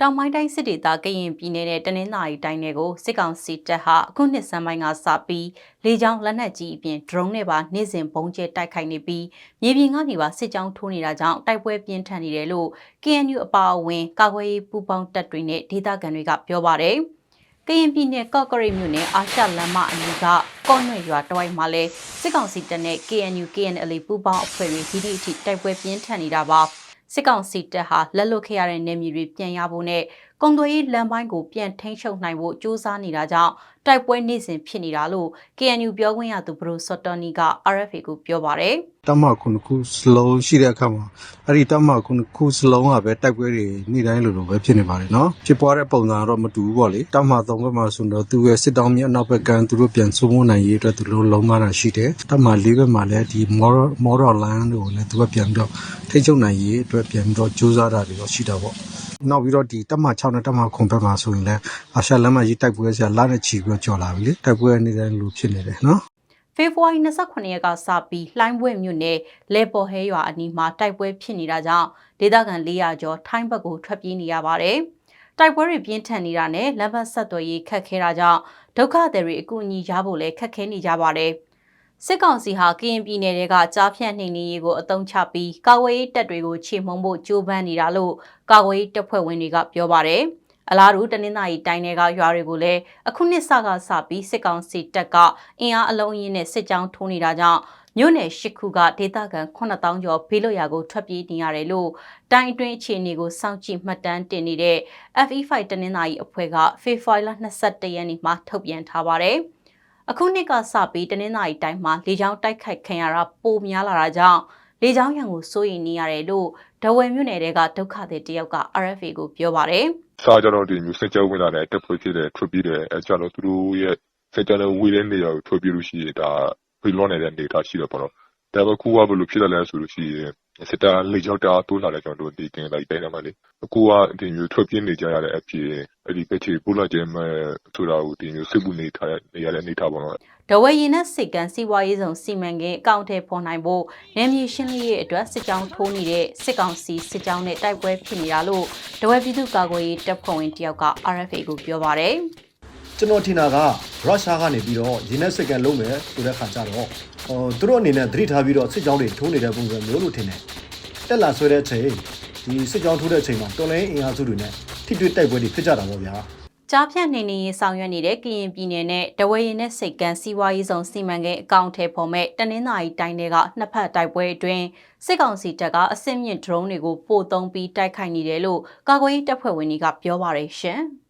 တောင်ပိုင်းတိုင်းစစ်ဒေသကရင်ပြည်နယ်နဲ့တနင်္သာရီတိုင်းတွေကိုစစ်ကောင်စီတပ်ဟာအခုနှစ်စမ်းပိုင်းကစပြီးလေကြောင်းလက်နက်ကြီးအပြင် drone နဲ့ပါနေ့စဉ်ပုံကျဲတိုက်ခိုက်နေပြီးမြေပြင်ကနေပါစစ်ကြောင်းထိုးနေတာကြောင့်တိုက်ပွဲပြင်းထန်နေတယ်လို့ KNU အပါအဝင်ကာကွယ်ရေးပူးပေါင်းတပ်တွေနဲ့ဒေသခံတွေကပြောပါတယ်။ကရင်ပြည်နယ်ကော့ကရိတ်မြို့နယ်အာရှလမ်းမအနီးကကော့နွေရွာတဝိုက်မှာလဲစစ်ကောင်စီတပ်နဲ့ KNU KNL ပူးပေါင်းအဖွဲ့တွေဒီဒီအထိတိုက်ပွဲပြင်းထန်နေတာပါ။ စစ်ကောင်စီတပ်ဟာလက်လွတ်ခဲ့ရတဲ့နေမြေတွေပြန်ရဖို့နဲ့ကုံသွေးရေးလမ်းပိုင်းကိုပြန်ထိန်းချုပ်နိုင်ဖို့စ조사နေတာကြောင့် တိုက်ပွဲနေ့စဉ်ဖြစ်နေတာလို့ KNU ပြောခွင့်ရသူဘရိုစော်တော်နီက RFA ကိုပြောပါတယ်တမခုနှစ်ခုစလုံးရှိတဲ့အခါမှာအဲ့ဒီတမခုနှစ်ခုစလုံးကပဲတိုက်ပွဲတွေနေ့တိုင်းလိုလိုပဲဖြစ်နေပါတယ်နော်ဖြစ်ပွားတဲ့ပုံစံကတော့မတူဘူးပေါ့လေတမသုံးဘက်မှာဆိုတော့သူရဲ့စစ်တောင်းမြေအနောက်ဘက်ကသူတို့ပြန်စိုးမိုးနိုင်ရေးအတွက်သူတို့လုံးမတာရှိတယ်တမလေးဘက်မှာလည်းဒီမော်မော်ရလန်တို့လည်းသူကပြန်ပြီးတော့ထိချုပ်နိုင်ရေးအတွက်ပြန်ပြီးတော့စူးစမ်းတာတွေတော့ရှိတာပေါ့ နောက်ပြီးတော့ဒီတက်မ6နဲ့တက်မ9ဘက်မှာဆိုရင်လည်းအာရှလမ်းမကြီးတိုက်ပွဲဆရာလာနဲ့ချီပြီးတော့ကြော်လာပြီလေတိုက်ပွဲနေတိုင်းလိုဖြစ်နေတယ်နော်ဖေဖော်ဝါရီ28ရက်ကစပြီးလှိုင်းဘွဲ့မြို့နယ်လေပေါ်ဟဲရွာအနီးမှာတိုက်ပွဲဖြစ်နေတာကြောင့်ဒေသခံ400ကျော်ထိုင်းဘက်ကိုထွက်ပြေးနေရပါတယ်။တိုက်ပွဲတွေပြင်းထန်နေတာနဲ့လမ်းမဆက်သွယ်ရေးခက်ခဲတာကြောင့်ဒုက္ခသည်တွေအကူအညီရဖို့လည်းခက်ခဲနေကြပါတယ်။ စစ်ကောင်စီဟာကရင်ပြည်နယ်တွေကကြားဖြတ်နှိမ်နင်းရေးကိုအသုံးချပြီးကာဝေးတပ်တွေကိုချေမှုန်းဖို့ကြိုးပမ်းနေတာလို့ကာဝေးတပ်ဖွဲ့ဝင်တွေကပြောပါတယ်။အလားတူတနင်္သာရီတိုင်းတွေကရွာတွေကိုလည်းအခုနှစ်စကစပြီးစစ်ကောင်စီတပ်ကအင်အားအလုံးအင်းနဲ့စစ်ကြောင်းထိုးနေတာကြောင့်မြို့နယ်၈ခုကဒေသခံ9000ကျော်ဘေးလွတ်ရာကိုထွက်ပြေးနေရတယ်လို့တိုင်းအတွင်းအခြေအနေကိုစောင့်ကြည့်မှတ်တမ်းတင်နေတဲ့ FE5 တနင်္သာရီအဖွဲ့ကဖေဖော်ဝါရီလ22ရက်နေ့မှာထုတ်ပြန်ထားပါတယ်။ အခုနှစ်ကစပြီးတနင်္သာရီတိုင်းမှာလေကြောင်းတိုက်ခိုက်ခံရတာပိုများလာတာကြောင့်လေကြောင်းရန်ကိုစိုးရိမ်နေရတယ်လို့ဒဝယ်မြို့နယ်တဲကဒုက္ခသည်တယောက်က RFA ကိုပြောပါတယ်။စားကြတော့ဒီမျိုးစက်ကြောဝင်လာတဲ့တက်ဖွဲ့ဖြစ်တဲ့ထွက်ပြီးတယ်အဲကြတော့သူတို့ရဲ့စက်ကြတဲ့ဝေးတဲ့နေရာကိုထွက်ပြီးလို့ရှိရင်ဒါဖိလွန်နေတဲ့နေသားရှိတော့ပေါ့နော်။ဒါပေမဲ့ခုကဘယ်လိုဖြစ်လာလဲဆိုလို့ရှိရင် စစ်တာလေကြောင်းတာတိုးလာတဲ့ကြောင့်တို့ဒီတင်လိုက်တိုင်းမှာလေအခုကဒီမျိုးထွက်ပြင်းနေကြရတဲ့အဖြစ်အဲ့ဒီပဲချေပို့လာခြင်းမဲ့ဆိုတာကိုဒီမျိုးစစ်မှုနေထားနေရတဲ့နေထားပေါ့နော်ဒဝဲရင်နဲ့စစ်ကန်စီးပွားရေးဆောင်စီမံကိန်းအကောင့်ထဲပေါ်နိုင်ဖို့နယ်မြေရှင်းလင်းရေးအတွက်စစ်ကြောင်းထိုးနေတဲ့စစ်ကောင်စီစစ်ကြောင်းနဲ့တိုက်ပွဲဖြစ်နေတာလို့ဒဝဲပြည်သူ့ကာကွယ်ရေးတပ်ဖွဲ့ဝင်တယောက်က RFA ကိုပြောပါတယ်ကျွန်တော်ထင်တာကရုရှားကနေပြီးတော့ရင်းနဲ့စစ်ကန်လုံးမယ်ဆိုတဲ့ခါကျတော့ ဟိုသူတို့အနေနဲ့သတိထားပြီးတော့စစ်ကြောင်းတွေထိုးနေတဲ့ပုံစံမျိုးလို့ထင်တယ်တက်လာဆွဲတဲ့အချိန်ဒီစစ်ကြောင်းထိုးတဲ့အချိန်မှာတော်လိုင်းအင်အားစုတွေနဲ့ထိတွေ့တိုက်ပွဲတွေဖြစ်ကြတာပေါ့ဗျာကြားဖြတ်နေနေရေးဆောင်ရွက်နေတဲ့ကရင်ပြည်နယ်နဲ့တဝဲရင်နဲ့စိတ်ကန်းစီးပွားရေးဆောင်စီမံကိန်းအကောင့်ထဲပေါ်မဲ့တနင်္သာရီတိုင်းတွေကနှစ်ဖက်တိုက်ပွဲအတွင်းစစ်ကောင်စီတပ်ကအစစ်မြင့် drone တွေကိုပို့သုံးပြီးတိုက်ခိုက်နေတယ်လို့ကာကွယ်ရေးတပ်ဖွဲ့ဝင်တွေကပြောပါရရှင်။